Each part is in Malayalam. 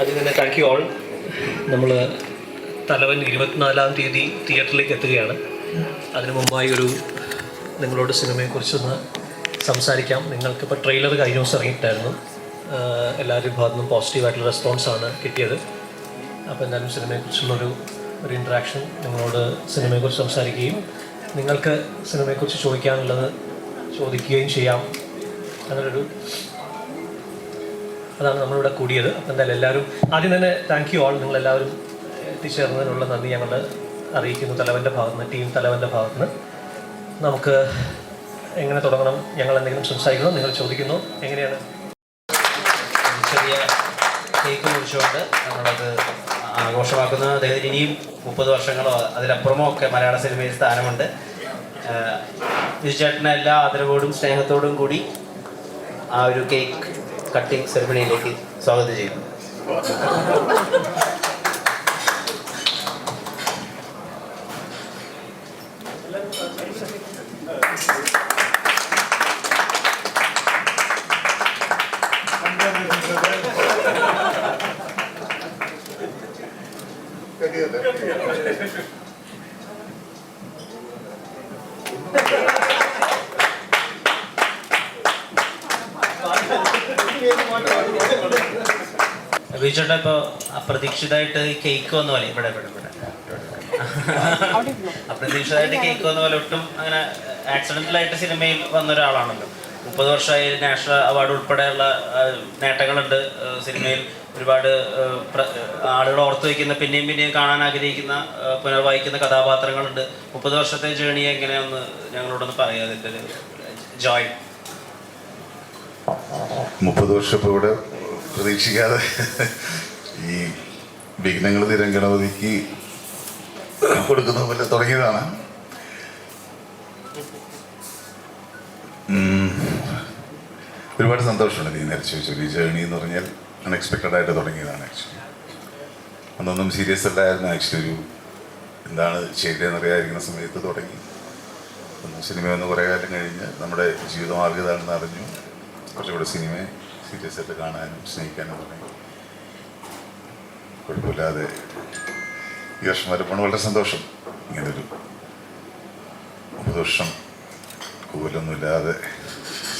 അതിന് തന്നെ താങ്ക് യു ഓൾ നമ്മൾ തലവൻ ഇരുപത്തിനാലാം തീയതി തിയേറ്ററിലേക്ക് എത്തുകയാണ്. അതിനു മുമ്പായി ഒരു നിങ്ങളോട് സിനിമയെക്കുറിച്ചൊന്ന് സംസാരിക്കാം. നിങ്ങൾക്കിപ്പോൾ ട്രെയിലർ കഴിഞ്ഞ ദിവസം ഇറങ്ങിയിട്ടായിരുന്നു. എല്ലാവരും എല്ലാവരുടെ ഭാഗത്തു നിന്നും പോസിറ്റീവായിട്ടുള്ള റെസ്പോൺസാണ് കിട്ടിയത്. അപ്പോൾ എന്തായാലും സിനിമയെക്കുറിച്ചുള്ളൊരു ഒരു ഇൻട്രാക്ഷൻ നിങ്ങളോട് സിനിമയെക്കുറിച്ച് സംസാരിക്കുകയും നിങ്ങൾക്ക് സിനിമയെക്കുറിച്ച് ചോദിക്കാനുള്ളത് ചോദിക്കുകയും ചെയ്യാം. അങ്ങനൊരു അതാണ് നമ്മളിവിടെ കൂടിയത്. അപ്പം എന്തായാലും എല്ലാവരും ആദ്യം തന്നെ താങ്ക് യു ഓൾ നിങ്ങളെല്ലാവരും എത്തിച്ചേർന്നതിനുള്ള നന്ദി ഞങ്ങൾ അറിയിക്കുന്നു തലവന്റെ ഭാഗത്തുനിന്ന് ടീം തലവന്റെ ഭാഗത്തുനിന്ന്. നമുക്ക് എങ്ങനെ തുടങ്ങണം ഞങ്ങൾ എന്തെങ്കിലും സംസാരിക്കണം നിങ്ങൾ ചോദിക്കുന്നു എങ്ങനെയാണ്? ചെറിയ കേക്ക് മുറിച്ചുകൊണ്ട് നമ്മളത് ആഘോഷമാക്കുന്ന. അദ്ദേഹത്തിന് ഇനിയും മുപ്പത് വർഷങ്ങളോ അതിലപ്പുറമോ ഒക്കെ മലയാള സിനിമയിൽ സ്ഥാനമുണ്ട്. വിജുചേട്ടനെ എല്ലാ ആദരവോടും സ്നേഹത്തോടും കൂടി ആ ഒരു കേക്ക് കട്ടിംഗ് സെറമണിയിലേക്ക് സ്വാഗതം ചെയ്യുന്നു. വിജുചേട്ടൻ ഇപ്പൊ അപ്രതീക്ഷിതമായിട്ട് കേക്ക് വന്ന പോലെ ഇവിടെ ഇവിടെ ഇവിടെ. അപ്രതീക്ഷിതമായിട്ട് കേക്ക് വന്ന പോലെ ഒട്ടും അങ്ങനെ ആക്സിഡന്റലായിട്ട് സിനിമയിൽ വന്ന ഒരാളാണല്ലോ. മുപ്പത് വർഷമായി നാഷണൽ അവാർഡ് ഉൾപ്പെടെയുള്ള നേട്ടങ്ങളുണ്ട് സിനിമയിൽ ഒരുപാട് ആളുകൾ ഓർത്തു വയ്ക്കുന്ന പിന്നെയും പിന്നെയും കാണാൻ ആഗ്രഹിക്കുന്ന പുനർവായിക്കുന്ന കഥാപാത്രങ്ങളുണ്ട്. മുപ്പത് വർഷത്തെ ജേണി എങ്ങനെയാണെന്ന് ഞങ്ങളോടൊന്ന് പറയാം. അതിന്റെ ഒരു ജോയ് മുപ്പത് വർഷം ഇപ്പോൾ ഇവിടെ പ്രതീക്ഷിക്കാതെ ഈ വിഘ്നങ്ങൾ തീരം ഗണപതിക്ക് കൊടുക്കുന്ന പോലെ തുടങ്ങിയതാണ്. ഒരുപാട് സന്തോഷമുണ്ട് നീ നേരെ ചോദിച്ചു ഈ ജേണി എന്ന് പറഞ്ഞാൽ അൺഎക്സ്പെക്റ്റഡ് ആയിട്ട് തുടങ്ങിയതാണ് ആക്ച്വലി അന്നൊന്നും സീരിയസ് അല്ലായിരുന്നു. ആക്ച്വലി ഒരു എന്താണ് ചെയ്തതെന്ന് അറിയാതിരിക്കുന്ന സമയത്ത് തുടങ്ങി. ഒന്ന് സിനിമ ഒന്ന് കുറേ കാലം കഴിഞ്ഞ് നമ്മുടെ ജീവിതമാർഗതാണെന്ന് അറിഞ്ഞു. കുറച്ചുകൂടെ സിനിമയെ സീരിയസ് ആയിട്ട് കാണാനും സ്നേഹിക്കാനും തുടങ്ങി കുഴപ്പമില്ലാതെ ഈ വർഷം വരുമ്പോൾ വളരെ സന്തോഷം. ഇങ്ങനൊരു ഉപദോഷം കൂലൊന്നുമില്ലാതെ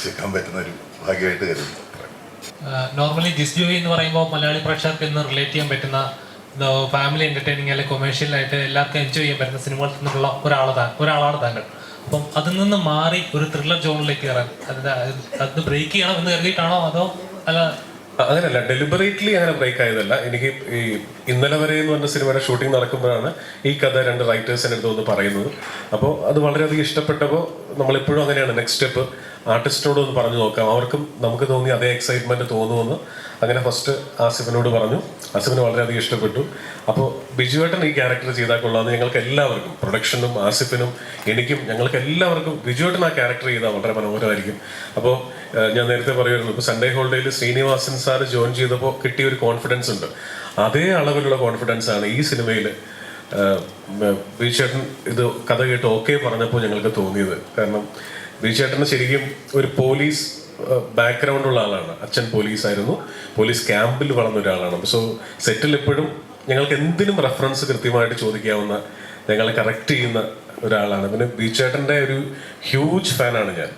ചെയ്യാൻ പറ്റുന്ന ഒരു ഭാഗ്യമായിട്ട് കരുതുന്നു. നോർമലി ജിസ് ജോയി എന്ന് പറയുമ്പോൾ മലയാളി പ്രേക്ഷകർക്ക് ഇന്ന് റിലേറ്റ് ചെയ്യാൻ പറ്റുന്ന ഫാമിലി എന്റർടൈനിങ് അല്ലെങ്കിൽ കൊമേഴ്ഷ്യലായിട്ട് എല്ലാവർക്കും എൻജോയ് ചെയ്യാൻ പറ്റുന്ന സിനിമകളിൽ നിന്നുള്ള ഒരാളാണ് ഒരാളാണ് താങ്കൾ. അപ്പം അതിൽ നിന്ന് മാറി ഒരു ത്രില്ലർ ജോണിലേക്ക് കയറാൻ അതിന്റെ അത് ബ്രേക്ക് ചെയ്യണം എന്ന് കരുതിയിട്ടാണോ അതോ അല്ല? അങ്ങനെയല്ല ഡെലിബറേറ്റ്ലി അങ്ങനെ ബ്രേക്ക് ആയതല്ല. എനിക്ക് ഈ ഇന്നലെ വരെ എന്ന് പറഞ്ഞ സിനിമയുടെ ഷൂട്ടിംഗ് നടക്കുമ്പോഴാണ് ഈ കഥ രണ്ട് റൈറ്റേഴ്സിന്റെ അടുത്ത് വന്ന് പറയുന്നത്. അപ്പോൾ അത് വളരെയധികം ഇഷ്ടപ്പെട്ടപ്പോൾ നമ്മളിപ്പോഴും അങ്ങനെയാണ് നെക്സ്റ്റ് സ്റ്റെപ്പ് ആർട്ടിസ്റ്റിനോട് ഒന്ന് പറഞ്ഞു നോക്കാം. അവർക്കും നമുക്ക് തോന്നി അതേ എക്സൈറ്റ്മെന്റ് തോന്നുമെന്ന് അങ്ങനെ ഫസ്റ്റ് ആസിഫിനോട് പറഞ്ഞു. ആസിഫിന് വളരെയധികം ഇഷ്ടപ്പെട്ടു. അപ്പോൾ ബിജുവേട്ടൻ ഈ ക്യാരക്ടർ ചെയ്താൽ കൊള്ളാമെന്ന് ഞങ്ങൾക്ക് എല്ലാവർക്കും പ്രൊഡക്ഷനും ആസിഫിനും എനിക്കും ഞങ്ങൾക്ക് എല്ലാവർക്കും ബിജുവേട്ടൻ ആ ക്യാരക്ടർ ചെയ്താൽ വളരെ മനോഹരമായിരിക്കും. അപ്പോൾ ഞാൻ നേരത്തെ പറയുമായിരുന്നു ഇപ്പോൾ സൺഡേ ഹോളിഡേയിൽ ശ്രീനിവാസൻ സാർ ജോയിൻ ചെയ്തപ്പോൾ കിട്ടിയ ഒരു കോൺഫിഡൻസ് ഉണ്ട്. അതേ അളവിലുള്ള കോൺഫിഡൻസ് ആണ് ഈ സിനിമയിൽ ബിജുവേട്ടൻ ഇത് കഥ കേട്ട് ഓക്കെ പറഞ്ഞപ്പോൾ ഞങ്ങൾക്ക് തോന്നിയത്. കാരണം ബിജുചേട്ടന് ശരിക്കും ഒരു പോലീസ് ബാക്ക്ഗ്രൗണ്ട് ഉള്ള ആളാണ്. അച്ഛൻ പോലീസ് ആയിരുന്നു പോലീസ് ക്യാമ്പിൽ വളർന്ന ഒരാളാണ്. സോ സെറ്റിൽ എപ്പോഴും ഞങ്ങൾക്ക് എന്തിനും റെഫറൻസ് കൃത്യമായിട്ട് ചോദിക്കാവുന്ന ഞങ്ങളെ കറക്റ്റ് ചെയ്യുന്ന ഒരാളാണ്. പിന്നെ ബിജുചേട്ടന്റെ ഒരു ഹ്യൂജ് ഫാനാണ് ഞാൻ.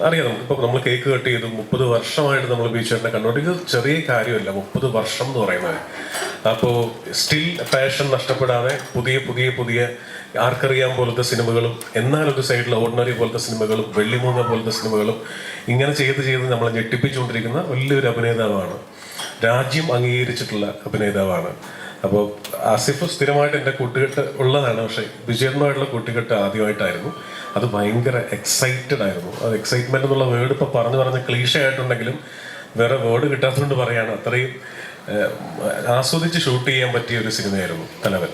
അറിയാം നമുക്കിപ്പോൾ നമ്മൾ കേക്ക് കട്ട് ചെയ്തു മുപ്പത് വർഷമായിട്ട് നമ്മൾ ബീച്ചേട്ടനെ കണ്ടോണ്ട്. ഇത് ചെറിയ കാര്യമല്ല മുപ്പത് വർഷം എന്ന് പറയുന്നത്. അപ്പോ സ്റ്റിൽ പാഷൻ നഷ്ടപ്പെടാതെ പുതിയ പുതിയ പുതിയ ആർക്കറിയാൻ പോലത്തെ സിനിമകളും ഒരു സൈഡിൽ ഓർഡിനറി പോലത്തെ സിനിമകളും വെള്ളിമൂങ്ങ പോലത്തെ സിനിമകളും ഇങ്ങനെ ചെയ്ത് ചെയ്ത് നമ്മളെ ഞെട്ടിപ്പിച്ചുകൊണ്ടിരിക്കുന്ന വലിയൊരു അഭിനേതാവാണ്. രാജ്യം അംഗീകരിച്ചിട്ടുള്ള അഭിനേതാവാണ്. അപ്പോൾ ആസിഫ് സ്ഥിരമായിട്ട് എന്റെ കൂട്ടുകെട്ട് ഉള്ളതാണ് പക്ഷേ വിജയനുമായിട്ടുള്ള കൂട്ടുകെട്ട് ആദ്യമായിട്ടായിരുന്നു. അത് ഭയങ്കര എക്സൈറ്റഡ് ആയിരുന്നു. അത് എക്സൈറ്റ്മെന്റ് എന്നുള്ള വേർഡ് ഇപ്പോൾ പറഞ്ഞു പറഞ്ഞ ക്ലീഷ ആയിട്ടുണ്ടെങ്കിലും വേറെ വേർഡ് കിട്ടാത്തതുകൊണ്ട് പറയാണ്. അത്രയും ആസ്വദിച്ച് ഷൂട്ട് ചെയ്യാൻ പറ്റിയ ഒരു സിനിമയായിരുന്നു തലവൻ.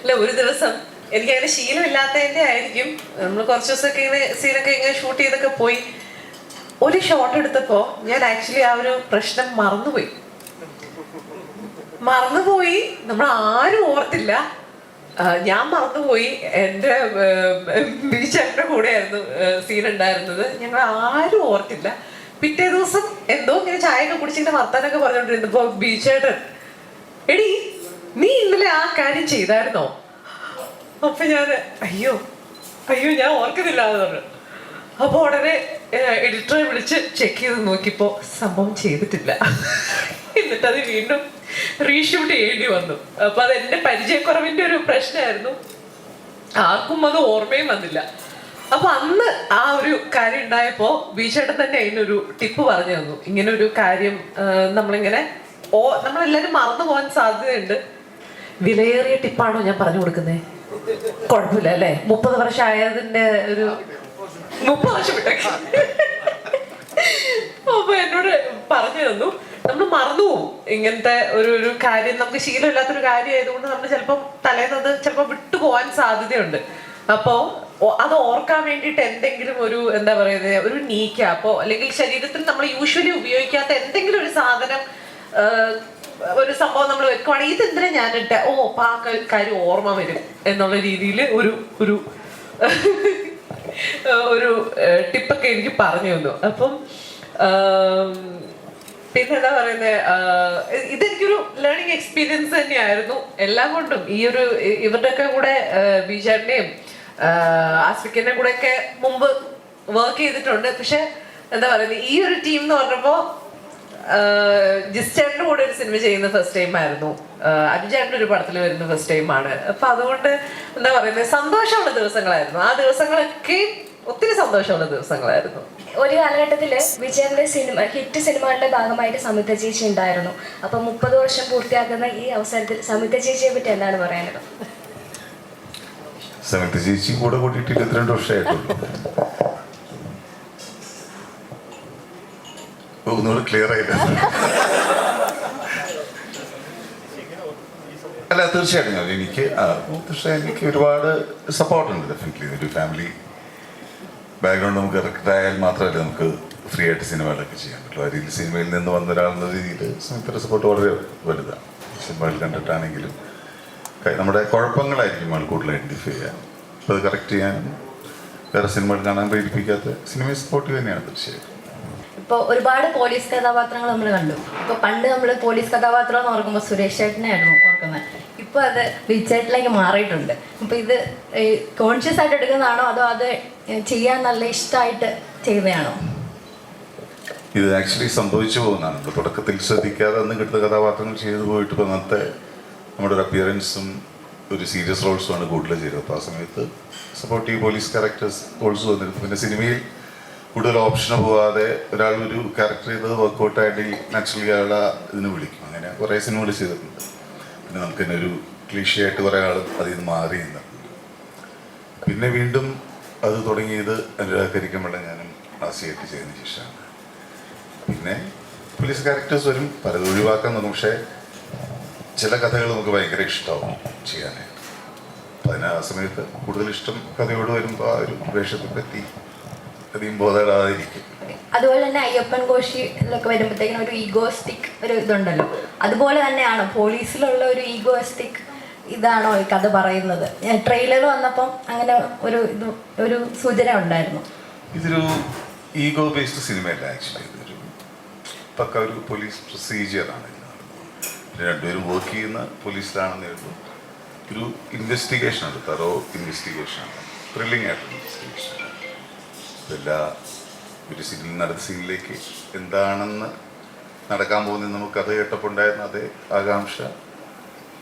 അല്ല ഒരു ദിവസം എനിക്ക് അങ്ങനെ ശീലമില്ലാത്തതിന്റെ ആയിരിക്കും. നമ്മൾ കുറച്ച് ദിവസമൊക്കെ ഇങ്ങനെ സീനൊക്കെ ഇങ്ങനെ ഷൂട്ട് ചെയ്തൊക്കെ പോയി. ഒരു ഷോട്ട് എടുത്തപ്പോ ഞാൻ ആക്ച്വലി ആ ഒരു പ്രശ്നം മറന്നുപോയി. മറന്നുപോയി. നമ്മൾ ആരും ഓർത്തില്ല. ഞാൻ മറന്നുപോയി. എന്റെ ബീച്ചേട്ടന്റെ കൂടെയായിരുന്നു സീൻ ഉണ്ടായിരുന്നത് ഞങ്ങൾ ആരും ഓർത്തില്ല. പിറ്റേ ദിവസം എന്തോ ഇങ്ങനെ ചായയൊക്കെ കുടിച്ചിട്ട് വർത്താനൊക്കെ പറഞ്ഞോണ്ടിരുന്നപ്പോ ബീച്ചേട്ടൻ എടി നീ ഇന്നലെ ആ കാര്യം ചെയ്തായിരുന്നോ? അപ്പൊ ഞാൻ അയ്യോ അയ്യോ ഞാൻ ഓർക്കുന്നില്ല എന്ന് പറഞ്ഞു. അപ്പൊ ഉടനെ എഡിറ്ററെ വിളിച്ച് ചെക്ക് ചെയ്ത് നോക്കിയപ്പോ സംഭവം ചെയ്തിട്ടില്ല. എന്നിട്ട് അത് വീണ്ടും റീഷൂട്ട് ചെയ്യേണ്ടി വന്നു. അപ്പൊ അത് എന്റെ പരിചയക്കുറവിന്റെ ഒരു പ്രശ്നമായിരുന്നു. ആർക്കും അത് ഓർമ്മയും വന്നില്ല. അപ്പൊ അന്ന് ആ ഒരു കാര്യം ഉണ്ടായപ്പോ ബീച്ചേട്ടൻ തന്നെ അതിനൊരു ടിപ്പ് പറഞ്ഞു തന്നു. ഇങ്ങനെ ഒരു കാര്യം നമ്മളിങ്ങനെ ഓ നമ്മളെല്ലാരും മറന്നു പോകാൻ സാധ്യതയുണ്ട്. വിലയേറിയ ടിപ്പാണോ ഞാൻ പറഞ്ഞു കൊടുക്കുന്നത് കുഴപ്പമില്ല അല്ലേ? മുപ്പത് വർഷം ആയതിന്റെ ഒരു മുപ്പത് വർഷം അപ്പൊ എന്നോട് പറഞ്ഞു തന്നു. നമ്മൾ മറന്നു പോകും. ഇങ്ങനത്തെ ഒരു ഒരു കാര്യം നമുക്ക് ശീലമില്ലാത്തൊരു കാര്യം ആയതുകൊണ്ട് നമ്മൾ ചിലപ്പം തലേന്നത് ചിലപ്പോൾ വിട്ടുപോകാൻ സാധ്യതയുണ്ട്. അപ്പോ അത് ഓർക്കാൻ വേണ്ടിയിട്ട് എന്തെങ്കിലും ഒരു എന്താ പറയുന്നത് ഒരു നീക്കാപ്പോ അല്ലെങ്കിൽ ശരീരത്തിൽ നമ്മൾ യൂഷ്വലി ഉപയോഗിക്കാത്ത എന്തെങ്കിലും ഒരു സാധനം ഒരു സംഭവം നമ്മൾ വെക്കുവാണെങ്കിൽ ഇത് എന്തിനാ ഞാനിട്ട് ഓ അപ്പൊ കാര്യം ഓർമ്മ വരും എന്നുള്ള രീതിയിൽ ഒരു ഒരു ഒരു ടിപ്പൊക്കെ എനിക്ക് പറഞ്ഞു തന്നു. അപ്പം പിന്നെന്താ പറയുന്നത് ഇതെനിക്കൊരു ലേണിംഗ് എക്സ്പീരിയൻസ് തന്നെയായിരുന്നു. എല്ലാം കൊണ്ടും ഈ ഒരു ഇവരുടെ ഇവരുടെയൊക്കെ കൂടെ ബിജാറിനെയും ആസ്ഫിക്കിന്റെ കൂടെ ഒക്കെ മുമ്പ് വർക്ക് ചെയ്തിട്ടുണ്ട്. പക്ഷെ എന്താ പറയുന്നത് ഈ ഒരു ടീം എന്ന് പറഞ്ഞപ്പോ ജിസ്റ്റേറിന്റെ കൂടെ ഒരു സിനിമ ചെയ്യുന്ന ഫസ്റ്റ് ടൈം ആയിരുന്നു. അനുജേട്ടന്റെ ഒരു പടത്തിൽ വരുന്ന ഫസ്റ്റ് ടൈം ആണ്. അപ്പൊ അതുകൊണ്ട് എന്താ പറയുന്നത് സന്തോഷമുള്ള ദിവസങ്ങളായിരുന്നു. ആ ദിവസങ്ങളൊക്കെ ഒത്തിരി സന്തോഷമുള്ള ദിവസങ്ങളായിരുന്നു. ഒരു കാലഘട്ടത്തിൽ വിജയന്റെ സിനിമ ഹിറ്റ് സിനിമകളുടെ ഭാഗമായിട്ട് സമിത ചേച്ചി ഉണ്ടായിരുന്നു. അപ്പൊ മുപ്പത് വർഷം പൂർത്തിയാക്കുന്ന ഈ അവസരത്തിൽ സമിത ചേച്ചിയെ പറ്റി എന്താണ് പറയാനുള്ളത്? സമിത ചേച്ചി കൂടെ കൂട്ടിയിട്ട് ഇരുപത്തിരണ്ട് വർഷമായിട്ടുള്ളൂ. ഒന്നുകൂടെ ക്ലിയർ ആയില്ല. അല്ല തീർച്ചയായിട്ടും. എനിക്ക് തീർച്ചയായും എനിക്ക് ഒരുപാട് സപ്പോർട്ടുണ്ട് ഡെഫിനറ്റ്ലി ഒരു ഫാമിലി ബാക്ക്ഗ്രൗണ്ട് നമുക്ക് കറക്റ്റ് ആയാൽ മാത്രമല്ല നമുക്ക് ഫ്രീ ആയിട്ട് സിനിമകളൊക്കെ ചെയ്യാൻ പറ്റുള്ളൂ ആ രീതിയിൽ സിനിമയിൽ നിന്ന് വന്ന ഒരാളെന്ന രീതിയിൽ സംയുക്തയുടെ സപ്പോർട്ട് വളരെ വലുതാണ്. സിനിമകൾ കണ്ടിട്ടാണെങ്കിലും നമ്മുടെ കുഴപ്പങ്ങളായിരിക്കും ആൾ കൂടുതൽ ഐഡന്റിഫൈ ചെയ്യാൻ. അപ്പോൾ അത് കറക്റ്റ് ചെയ്യാനും വേറെ സിനിമകൾ കാണാൻ പ്രേരിപ്പിക്കാത്ത സിനിമയെ സപ്പോർട്ട് തന്നെയാണ് തീർച്ചയായും. ഇപ്പോൾ ഒരുപാട് പോലീസ് കഥാപാത്രങ്ങൾ നമ്മൾ കണ്ടു. ഇപ്പോൾ പണ്ട് നമ്മൾ പോലീസ് കഥാപാത്രം എന്ന് ഓർക്കുമ്പോൾ സുരേഷ് ചേട്ടനെയായിരുന്നു ഓർക്കുന്നത്. ഇപ്പോൾ അത് റീച്ചായിട്ടിലേക്ക് മാറിയിട്ടുണ്ട്. അപ്പോൾ ഇത് കോൺഷ്യസ് ആയിട്ട് എടുക്കുന്നതാണോ അതോ അത് ചെയ്യാൻ നല്ല ഇഷ്ടമായിട്ട് ചെയ്യുന്നതാണോ? ഇത് ആക്ച്വലി സംഭവിച്ചു പോകുന്നതാണ്. നമ്മൾ തുടക്കത്തിൽ ശ്രദ്ധിക്കാതെ അന്ന് കിട്ടുന്ന കഥാപാത്രങ്ങൾ ചെയ്തു പോയിട്ട് ഇപ്പോൾ അന്നത്തെ നമ്മുടെ ഒരു അപ്പിയറൻസും ഒരു സീരിയസ് റോൾസും ആണ് കൂടുതൽ ചെയ്തത്. അപ്പോൾ ആ സമയത്ത് സപ്പോർട്ടീവ് പോലീസ് ക്യാരക്ടേഴ്സ് റോൾസ് വന്നിരുന്നു. പിന്നെ സിനിമയിൽ കൂടുതൽ ഓപ്ഷന് പോവാതെ ഒരാൾ ഒരു ക്യാരക്ടർ ചെയ്തത് ആയിട്ട് നാച്ചുറലി അയാളെ ഇതിന് വിളിക്കും. അങ്ങനെ കുറേ സിനിമകൾ ചെയ്തിട്ടുണ്ട്. പിന്നെ നമുക്ക് തന്നെ ഒരു ക്ലീഷയായിട്ട് കുറേ ആൾ അതിൽ നിന്ന് മാറി നിന്നിട്ടുണ്ട് പിന്നെ വീണ്ടും അത് തുടങ്ങിയത് അനുരാഗ് കരിക്കമ്പള്ള ഞാനും ആസിയായിട്ട് ചെയ്തതിന് ശേഷമാണ്. പിന്നെ പോലീസ് ക്യാരക്ടേഴ്സ് വരും പലത് ഒഴിവാക്കാൻ നോക്കും പക്ഷേ ചില കഥകൾ നമുക്ക് ഭയങ്കര ഇഷ്ടമാവും ചെയ്യാനായിട്ട്. അപ്പം അതിന് ആ സമയത്ത് കൂടുതൽ ഇഷ്ടം കഥയോട് വരുമ്പോൾ ആ ഒരു വേഷത്തെ പറ്റി അധികം ബോധപ്പെടാതിരിക്കും അതുപോലെ തന്നെ അയ്യപ്പൻ കോശിയിലൊക്കെ വരുമ്പോഴത്തേക്കും ഒരു ഈഗോസ്റ്റിക് ഒരു ഇതുണ്ടല്ലോ. അതുപോലെ തന്നെയാണ് പോലീസിലുള്ള ഒരു ഈഗോസ്റ്റിക് ഇതാണോ ഈ കഥ പറയുന്നത്. ട്രെയിലർ വന്നപ്പം അങ്ങനെ ഒരു ഇത് ഒരു സൂചന ഉണ്ടായിരുന്നു. ഇതൊരു ഈഗോ ബേസ്ഡ് സിനിമയല്ല ആക്ച്വലി ഇതൊരു പക്ക ഒരു പോലീസ് പ്രൊസീജിയറാണ് രണ്ടുപേരും വർക്ക് ചെയ്യുന്ന പോലീസിലാണെന്ന് കേട്ടു. ഒരു ഇൻവെസ്റ്റിഗേഷൻ ആണ് തറോ ഇൻവെസ്റ്റിഗേഷൻ ആണ്. ത്രില്ലിംഗ് ആയിട്ടുള്ള ഇൻവെസ്റ്റിഗേഷൻ എല്ലാ ഒരു സീനിൽ അടുത്ത സീനിലേക്ക് എന്താണെന്ന് നടക്കാൻ പോകുന്ന നമുക്ക് അത് കേട്ടപ്പോൾ ഉണ്ടായിരുന്ന അതേ ആകാംക്ഷ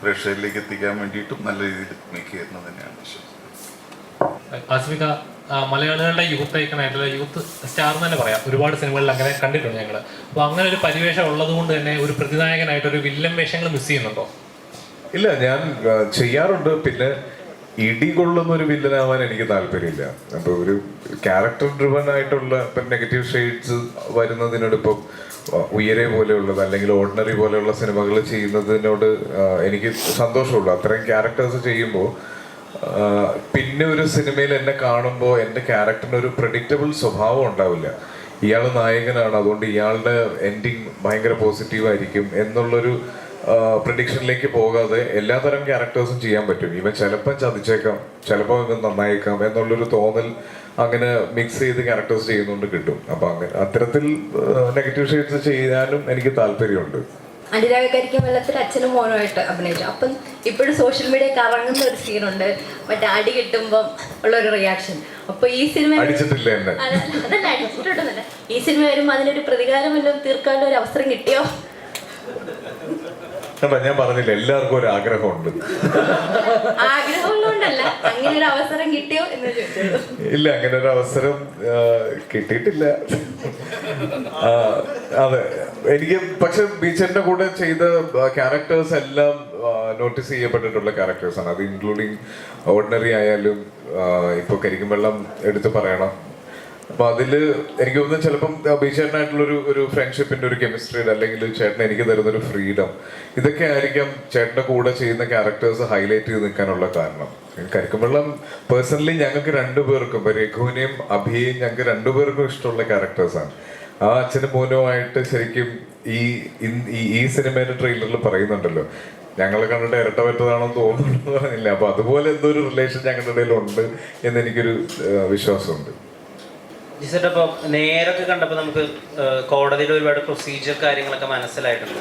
പ്രേക്ഷകരിലേക്ക് എത്തിക്കാൻ വേണ്ടിയിട്ടും നല്ല രീതിയിൽ മേക്ക് ചെയ്യുന്നത് തന്നെയാണ് വിശ്വസിക്കുന്നത്. മലയാളികളുടെ യൂത്ത് ഐക്കണായിട്ടുള്ള യൂത്ത് സ്റ്റാർ എന്ന് തന്നെ പറയാം. ഒരുപാട് സിനിമകളിൽ അങ്ങനെ കണ്ടിട്ടുണ്ട് ഞങ്ങൾ അപ്പോൾ അങ്ങനെ ഒരു പരിവേഷം ഉള്ളത് കൊണ്ട് തന്നെ ഒരു പ്രതിനായകനായിട്ട് ഒരു വില്ലൻ വേഷങ്ങൾ മിസ് ചെയ്യുന്നുണ്ടോ? ഇല്ല ഞാൻ ചെയ്യാറുണ്ട്. പിന്നെ ഇടി കൊള്ളുന്ന ഒരു വില്ലനാവാൻ എനിക്ക് താല്പര്യമില്ല. അപ്പൊ ഒരു ക്യാരക്ടർ ഡ്രിവൺ ആയിട്ടുള്ള ഇപ്പൊ നെഗറ്റീവ് ഷെയ്ഡ്സ് വരുന്നതിനോട് ഇപ്പം ഉയരെ പോലെയുള്ളത് അല്ലെങ്കിൽ ഓർഡിനറി പോലെയുള്ള സിനിമകൾ ചെയ്യുന്നതിനോട് എനിക്ക് സന്തോഷമുള്ളൂ. അത്രയും ക്യാരക്ടേഴ്സ് ചെയ്യുമ്പോൾ പിന്നെ ഒരു സിനിമയിൽ എന്നെ കാണുമ്പോൾ എന്റെ ക്യാരക്ടറിന് ഒരു പ്രഡിക്റ്റബിൾ സ്വഭാവം ഉണ്ടാവില്ല. ഇയാൾ നായകനാണ് അതുകൊണ്ട് ഇയാളുടെ എൻഡിങ് ഭയങ്കര പോസിറ്റീവായിരിക്കും എന്നുള്ളൊരു പ്രഡിക്ഷനിലേക്ക് പോകാതെ എല്ലാതരം ക്യാരക്ടേഴ്സും ചെയ്യാൻ പറ്റും. ഇവൻ ചിലപ്പം ചതിച്ചേക്കാം ചിലപ്പോൾ ഇവൻ നന്നായേക്കാം എന്നുള്ളൊരു തോന്നൽ അങ്ങനെ മിക്സ് ചെയ്ത് ക്യാരക്ടേഴ്സ് ചെയ്യുന്നുണ്ട് കിട്ടും. അപ്പൊ അങ്ങനെ അത്തരത്തിൽ നെഗറ്റീവ് ഷെയ്ഡ്സ് ചെയ്യാനും എനിക്ക് താല്പര്യമുണ്ട്. അനുരാഗക്കാരിക്കും വെള്ളത്തിൽ അച്ഛനും മോനുമായിട്ട് അഭിനയിച്ചു. അപ്പം ഇപ്പോഴും സോഷ്യൽ മീഡിയ കറങ്ങുന്ന ഒരു സീനുണ്ട് മറ്റേ അടി കിട്ടുമ്പം ഉള്ള ഒരു റിയാക്ഷൻ അപ്പൊ ഈ സിനിമ അതല്ല അടിച്ചിട്ടുണ്ടെന്നല്ല ഈ സിനിമ വരുമ്പോൾ അതിനൊരു പ്രതികാരം വല്ലതും തീർക്കാനുള്ള ഒരു അവസരം കിട്ടിയോ? കണ്ടോ ഞാൻ പറഞ്ഞില്ല എല്ലാവർക്കും ഒരു ആഗ്രഹമുണ്ട്. ഇല്ല അങ്ങനെ ഒരു അവസരം കിട്ടിയിട്ടില്ല. അതെ. എനിക്ക് പക്ഷെ ബീച്ചറിന്റെ കൂടെ ചെയ്ത ക്യാരക്ടേഴ്സ് എല്ലാം നോട്ടീസ് ചെയ്യപ്പെട്ടിട്ടുള്ള ക്യാരക്ടേഴ്സ് ആണ്. അത് ഇൻക്ലൂഡിങ് ഓർഡിനറി ആയാലും ഇപ്പൊ കരിക്കും വെള്ളം എടുത്ത് പറയണം. അപ്പൊ അതിൽ എനിക്ക് തോന്നുന്നു ചിലപ്പം ബീച്ചേട്ടനായിട്ടുള്ള ഒരു ഒരു ഫ്രണ്ട്ഷിപ്പിന്റെ ഒരു കെമിസ്ട്രിയുടെ അല്ലെങ്കിൽ ചേട്ടൻ എനിക്ക് തരുന്ന ഒരു ഫ്രീഡം ഇതൊക്കെ ആയിരിക്കാം ചേട്ടന്റെ കൂടെ ചെയ്യുന്ന ക്യാരക്ടേഴ്സ് ഹൈലൈറ്റ് ചെയ്ത് നിൽക്കാനുള്ള കാരണം. കരിക്കുമ്പള്ളം പേഴ്സണലി ഞങ്ങൾക്ക് രണ്ടുപേർക്കും രഘുവിനെയും അഭിയെയും ഞങ്ങൾക്ക് രണ്ടുപേർക്കും ഇഷ്ടമുള്ള ക്യാരക്ടേഴ്സാണ് ആ അച്ഛനും മോനുമായിട്ട് ശരിക്കും ഈ ഈ ഈ സിനിമയുടെ ട്രെയിലറിൽ പറയുന്നുണ്ടല്ലോ ഞങ്ങളെ കണ്ടിട്ട് ഇരട്ട പറ്റതാണെന്ന് തോന്നുന്നു പറഞ്ഞില്ല? അപ്പൊ അതുപോലെ എന്തോ ഒരു റിലേഷൻ ഞങ്ങളുടെ ഇടയിലുണ്ട് എന്ന് എനിക്കൊരു വിശ്വാസമുണ്ട്. ജിസേട്ട അപ്പോൾ നേരൊക്കെ കണ്ടപ്പോൾ നമുക്ക് കോടതിയിൽ ഒരുപാട് പ്രൊസീജിയർ കാര്യങ്ങളൊക്കെ മനസ്സിലായിട്ടുണ്ട്.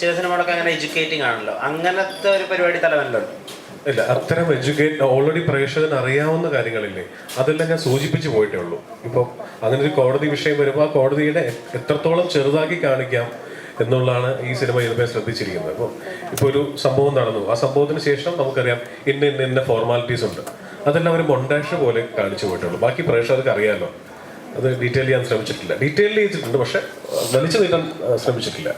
ചില സിനിമകളൊക്കെ അങ്ങനെ എഡ്യൂക്കേറ്റിംഗ് ആണല്ലോ. അങ്ങനത്തെ ഒരു പരിപാടി തലവനിലുണ്ട്? ഇല്ല അത്തരം എഡ്യൂക്കേറ്റ് ഓൾറെഡി പ്രേക്ഷകന് അറിയാവുന്ന കാര്യങ്ങളില്ലേ അതെല്ലാം ഞാൻ സൂചിപ്പിച്ചു പോയിട്ടേ ഉള്ളൂ. ഇപ്പോൾ അങ്ങനെ ഒരു കോടതി വിഷയം വരുമ്പോൾ ആ കോടതിയുടെ എത്രത്തോളം ചെറുതാക്കി കാണിക്കാം എന്നുള്ളതാണ് ഈ സിനിമ ഇതുവരെ ശ്രദ്ധിച്ചിരിക്കുന്നത്. അപ്പോൾ ഇപ്പോൾ ഒരു സംഭവം നടന്നു. ആ സംഭവത്തിന് ശേഷം നമുക്കറിയാം ഇന്ന ഇന്ന ഇന്ന ഫോർമാലിറ്റീസ് ഉണ്ട്. അതെല്ലാം ഒരു മൊണ്ടാഷ് പോലെ കാണിച്ചു പോയിട്ടുള്ളൂ. ബാക്കി പ്രേക്ഷകർക്ക് അറിയാമല്ലോ അത് ഡീറ്റെയിൽ ചെയ്യാൻ ശ്രമിച്ചിട്ടില്ല. ഡീറ്റെയിൽ ചെയ്തിട്ടുണ്ട് പക്ഷെ വലിച്ചു നീട്ടാൻ ശ്രമിച്ചിട്ടില്ല.